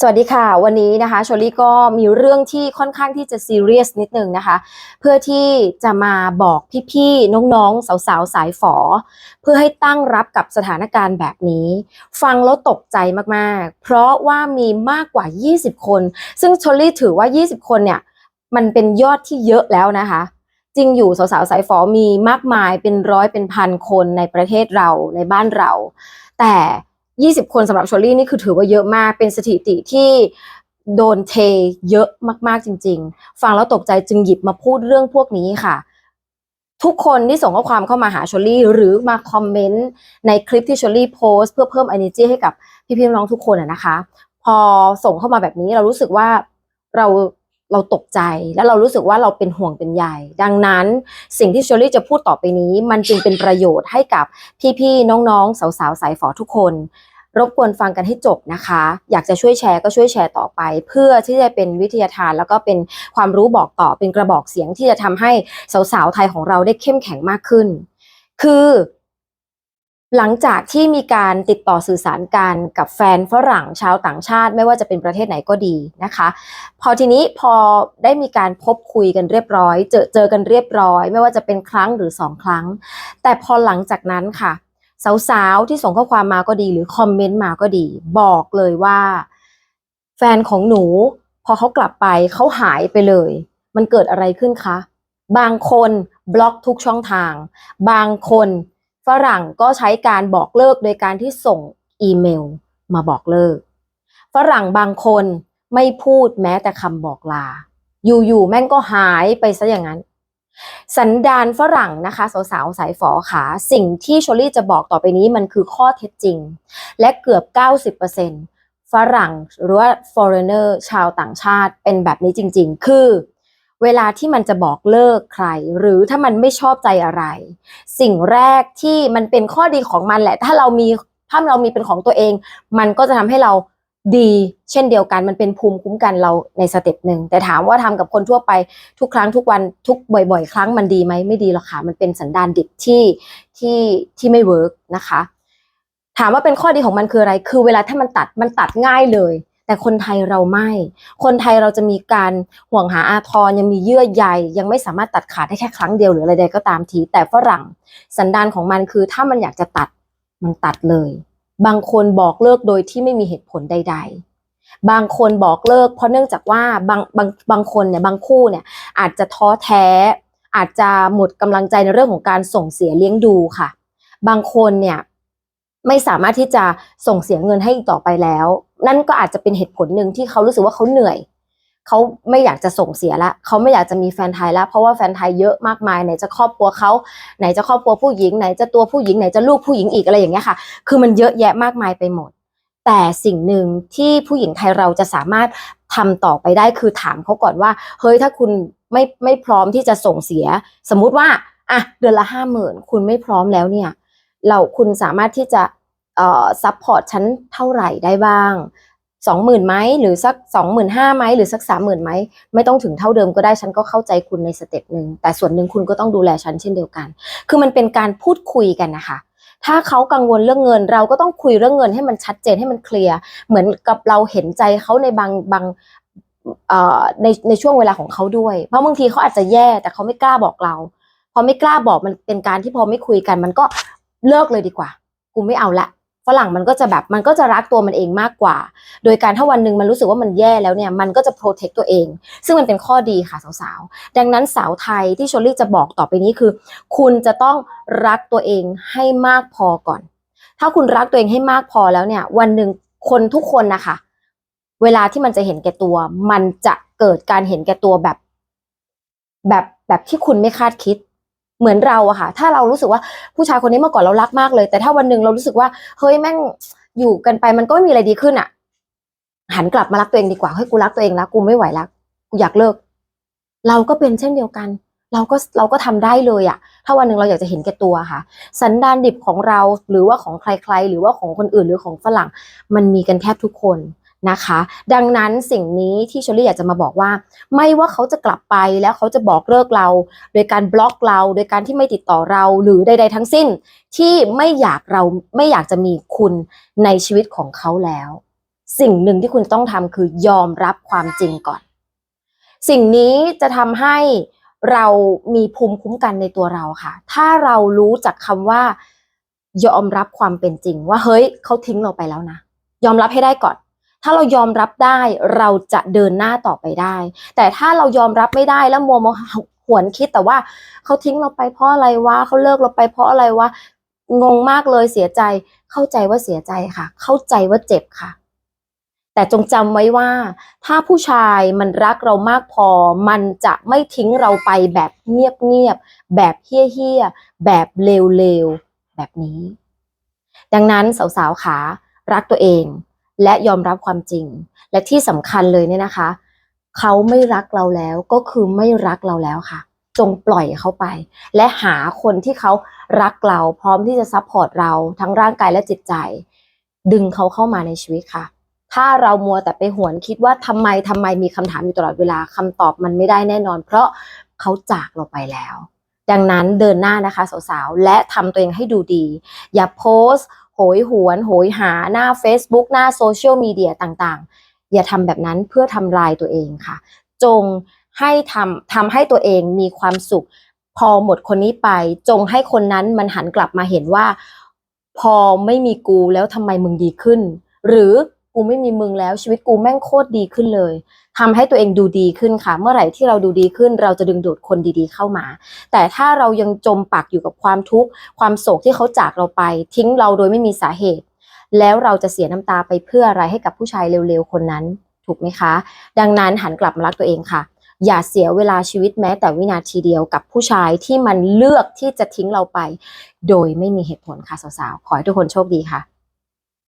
สวัสดีค่ะ วันนี้นะคะชลี่ก็มีเรื่องที่ค่อนข้างที่จะซีเรียสนิดนึงนะคะ เพื่อที่จะมาบอกพี่ๆน้องๆ สาวๆ สายฝอ เพื่อให้ตั้งรับกับสถานการณ์แบบนี้ ฟังแล้วตกใจมากๆ เพราะว่ามีมากกว่า 20 คน ซึ่งชลี่ถือว่า 20 คนเนี่ย มันเป็นยอดที่เยอะแล้วนะคะจริงอยู่สาวๆสายฝอมีมากมายเป็นร้อยเป็นพันคนในประเทศเราในบ้านเรา แต่ 20 คนสำหรับชอลลี่นี่คือถือว่าเยอะมากเป็นสถิติที่โดนเทเยอะมากๆจริง ๆ ฟังแล้วตกใจจึงหยิบมาพูดเรื่องพวกนี้ค่ะ ทุกคนที่ส่งข้อความเข้ามาหาชอลลี่หรือมาคอมเมนต์ในคลิปที่ชอลลี่โพสเพื่อเพิ่ม energy ให้กับพี่ๆน้องทุกคนอะนะคะ พอส่งเข้ามาแบบนี้เรารู้สึกว่าเรา เราตกใจและเรารู้สึกว่าเราเป็นห่วงเป็นใยดังนั้นสิ่งที่เชอรี่จะพูดต่อไปนี้ มันจึงเป็นประโยชน์ให้กับพี่ๆน้องๆ สาวๆสายฝอทุกคน รบกวนฟังกันให้จบนะคะ อยากจะช่วยแชร์ก็ช่วยแชร์ต่อไป เพื่อที่จะเป็นวิทยาทาน แล้วก็เป็นความรู้บอกต่อเป็นกระบอกเสียงที่จะทำให้สาวๆไทยของเราได้เข้มแข็งมากขึ้น คือ หลังจากที่มีการติดต่อสื่อสารกันกับแฟนฝรั่งชาวต่างชาติ ไม่ว่าจะเป็นประเทศไหนก็ดีนะคะ พอทีนี้พอได้มีการพบคุยกันเรียบร้อย เจอเจอกันเรียบร้อย ไม่ว่าจะเป็นครั้งหรือสองครั้ง แต่พอหลังจากนั้นค่ะ สาวๆที่ส่งข้อความมาก็ดีหรือคอมเมนต์มาก็ดี บอกเลยว่า แฟนของหนู พอเขากลับไปเขาหายไปเลย มันเกิดอะไรขึ้นคะบางคนบล็อกทุกช่องทาง บางคน ฝรั่งก็ใช้การบอกเลิกโดยการที่ส่งอีเมลมาบอกเลิก ฝรั่งบางคนไม่พูดแม้แต่คำบอกลา อยู่ๆแม่งก็หายไปซะอย่างนั้น สันดานฝรั่งนะคะ สาวๆสายฝอขาสิ่งที่ชลลี่จะบอกต่อไปนี้มันคือข้อเท็จจริง และเกือบ 90%ฝรั่งหรือว่า foreigner ชาวต่างชาติเป็นแบบนี้จริง ๆ คือ เวลาที่มันจะบอกเลิกใคร หรือถ้ามันไม่ชอบใจอะไร สิ่งแรกที่มันเป็นข้อดีของมันแหละ ถ้าเรามีถ้าเรามีเป็นของตัวเอง มันก็จะทำให้เราดีเช่นเดียวกันมันเป็นภูมิคุ้มกันเราในสเต็ปหนึ่งแต่ถามว่าทำกับคนทั่วไปทุกครั้งทุกวันทุกบ่อย ๆ ครั้งมันดีไหมไม่ดีหรอกค่ะมันเป็นสันดานดิบที่ที่ที่ไม่เวิร์กนะคะ ถามว่าเป็นข้อดีของมันคืออะไร คือเวลาถ้ามันตัดมันตัดง่ายเลย แต่คนไทยเราไม่ คนไทยเราจะมีการห่วงหาอาทรยังมีเยื่อใยยังไม่สามารถตัดขาดได้แค่ครั้งเดียวหรืออะไรใดก็ตามที แต่ฝรั่งสันดานของมันคือถ้ามันอยากจะตัดมันตัดเลย บางคนบอกเลิกโดยที่ไม่มีเหตุผลใด ๆบางคนบอกเลิกเพราะเนื่องจากว่าบางบางบางคนเนี่ยบางคู่เนี่ยอาจจะท้อแท้ อาจจะหมดกำลังใจในเรื่องของการส่งเสียเลี้ยงดูค่ะ บางคนเนี่ย ไม่สามารถที่จะส่งเสียเงินให้อีกต่อไปแล้ว นั่นก็อาจจะเป็นเหตุผลหนึ่งที่เขารู้สึกว่าเขาเหนื่อยเขาไม่อยากจะส่งเสียละเขาไม่อยากจะมีแฟนไทยแล้วเพราะว่าแฟนไทยเยอะมากมายไหนจะครอบครัวเขาไหนจะครอบครัวผู้หญิงไหนจะตัวผู้หญิงไหนจะลูกผู้หญิงอีกอะไรอย่างเงี้ยค่ะ คือมันเยอะแยะมากมายไปหมด แต่สิ่งหนึ่งที่ผู้หญิงไทยเราจะสามารถทำต่อไปได้คือถามเขาก่อนว่า เฮ้ยถ้าคุณไม่ไม่พร้อมที่จะส่งเสีย สมมุติว่าอะเดือนละห้าหมื่นคุณไม่พร้อมแล้วเนี่ย เราคุณสามารถที่จะเอ่อซัพพอร์ตฉันเท่าไหร่ได้บ้างสองหมื่นไหมหรือสักสองหมื่นห้าไหมหรือสักสามหมื่นไหมไม่ต้องถึงเท่าเดิมก็ได้ฉันก็เข้าใจคุณในสเต็ปหนึ่งแต่ส่วนหนึ่งคุณก็ต้องดูแลฉันเช่นเดียวกัน คือมันเป็นการพูดคุยกันนะคะ ถ้าเขากังวลเรื่องเงิน เราก็ต้องคุยเรื่องเงินให้มันชัดเจนให้มันเคลียร์เหมือนกับเราเห็นใจเขาในบางบางเอ่อในในช่วงเวลาของเขาด้วย เพราะบางทีเขาอาจจะแย่แต่เขาไม่กล้าบอกเราพอไม่กล้าบอกมันเป็นการที่พอไม่คุยกัน มันก็ เลิกเลยดีกว่า กูไม่เอาละฝรั่งมันก็จะแบบมันก็จะรักตัวมันเองมากกว่า โดยการถ้าวันหนึ่งมันรู้สึกว่ามันแย่แล้วเนี่ยมันก็จะโปรเทคตัวเอง ซึ่งมันเป็นข้อดีค่ะสาวๆ ดังนั้นสาวไทยที่ชลลี่จะบอกต่อไปนี้คือ คุณจะต้องรักตัวเองให้มากพอก่อน ถ้าคุณรักตัวเองให้มากพอแล้วเนี่ย วันหนึ่งคนทุกคนนะคะ เวลาที่มันจะเห็นแก่ตัว มันจะเกิดการเห็นแก่ตัวแบบ แบบแบบที่คุณไม่คาดคิด เหมือนเราอะค่ะ ถ้าเรารู้สึกว่าผู้ชายคนนี้เมื่อก่อนเรารักมากเลย แต่ถ้าวันหนึ่งเรารู้สึกว่าเฮ้ยแม่งอยู่กันไปมันก็ไม่มีอะไรดีขึ้นอะหันกลับมารักตัวเองดีกว่าเฮ้ยกูรักตัวเองแล้วกูไม่ไหวแล้วกูอยากเลิก เราก็เป็นเช่นเดียวกัน เราก็เราก็ทำได้เลยอะถ้าวันหนึ่งเราอยากจะเห็นแก่ตัวค่ะ สันดานดิบของเราหรือว่าของใครๆ หรือว่าของคนอื่นหรือของฝรั่ง มันมีกันแทบทุกคน นะคะ ดังนั้นสิ่งนี้ที่ชลลี่อยากจะมาบอกว่า ไม่ว่าเขาจะกลับไปแล้วเขาจะบอกเลิกเรา โดยการบล็อกเรา โดยการที่ไม่ติดต่อเราหรือใด ๆ ทั้งสิ้น ที่ไม่อยากเราไม่อยากจะมีคุณในชีวิตของเขาแล้ว สิ่งหนึ่งที่คุณต้องทำคือยอมรับความจริงก่อน สิ่งนี้จะทำให้เรามีภูมิคุ้มกันในตัวเราค่ะ ถ้าเรารู้จักคำว่ายอมรับความเป็นจริง ว่าเฮ้ยเขาทิ้งเราไปแล้วนะ ยอมรับให้ได้ก่อน ถ้าเรายอมรับได้เราจะเดินหน้าต่อไปได้ แต่ถ้าเรายอมรับไม่ได้แล้วมัวมาหวนคิดแต่ว่าเขาทิ้งเราไปเพราะอะไรวะเขาเลิกเราไปเพราะอะไรวะงงมากเลยเสียใจ เข้าใจว่าเสียใจค่ะ เข้าใจว่าเจ็บค่ะ แต่จงจำไว้ว่า ถ้าผู้ชายมันรักเรามากพอ มันจะไม่ทิ้งเราไปแบบเงียบๆแบบเฮี้ยๆแบบเลวๆแบบนี้ ดังนั้นสาวๆขารักตัวเอง และยอมรับความจริง และที่สำคัญเลยเนี่ยนะคะ เขาไม่รักเราแล้วก็คือไม่รักเราแล้วค่ะ จงปล่อยเขาไป และหาคนที่เขารักเราพร้อมที่จะซัพพอร์ตเราทั้งร่างกายและจิตใจ ดึงเขาเข้ามาในชีวิตค่ะ ถ้าเรามัวแต่ไปหวนคิดว่าทำไมทำไมมีคำถามอยู่ตลอดเวลาคำตอบมันไม่ได้แน่นอน เพราะเขาจากเราไปแล้ว ดังนั้นเดินหน้านะคะสาวๆ และทำตัวเองให้ดูดี อย่าโพสต์โหยหวน โหยหาหน้า Facebook หน้าโซเชียลมีเดียต่างๆ อย่าทำแบบนั้นเพื่อทำลายตัวเองค่ะ จงให้ทำทำให้ตัวเองมีความสุข พอหมดคนนี้ไป จงให้คนนั้นมันหันกลับมาเห็นว่า พอไม่มีกูแล้วทำไมมึงดีขึ้น หรือ กูไม่มีมึงแล้วชีวิตกูแม่งโคตรดีขึ้นเลยทำให้ตัวเองดูดีขึ้นค่ะ เมื่อไหร่ที่เราดูดีขึ้น เราจะดึงดูดคนดีๆเข้ามา แต่ถ้าเรายังจมปักอยู่กับความทุกข์ความโศกที่เขาจากเราไป ทิ้งเราโดยไม่มีสาเหตุ แล้วเราจะเสียน้ำตาไปเพื่ออะไรให้กับผู้ชายเร็วๆคนนั้น ถูกไหมคะ ดังนั้นหันกลับมารักตัวเองค่ะอย่าเสียเวลาชีวิตแม้แต่วินาทีเดียวกับผู้ชายที่มันเลือกที่จะทิ้งเราไป โดยไม่มีเหตุผลค่ะสาวๆ ขอให้ทุกคนโชคดีค่ะ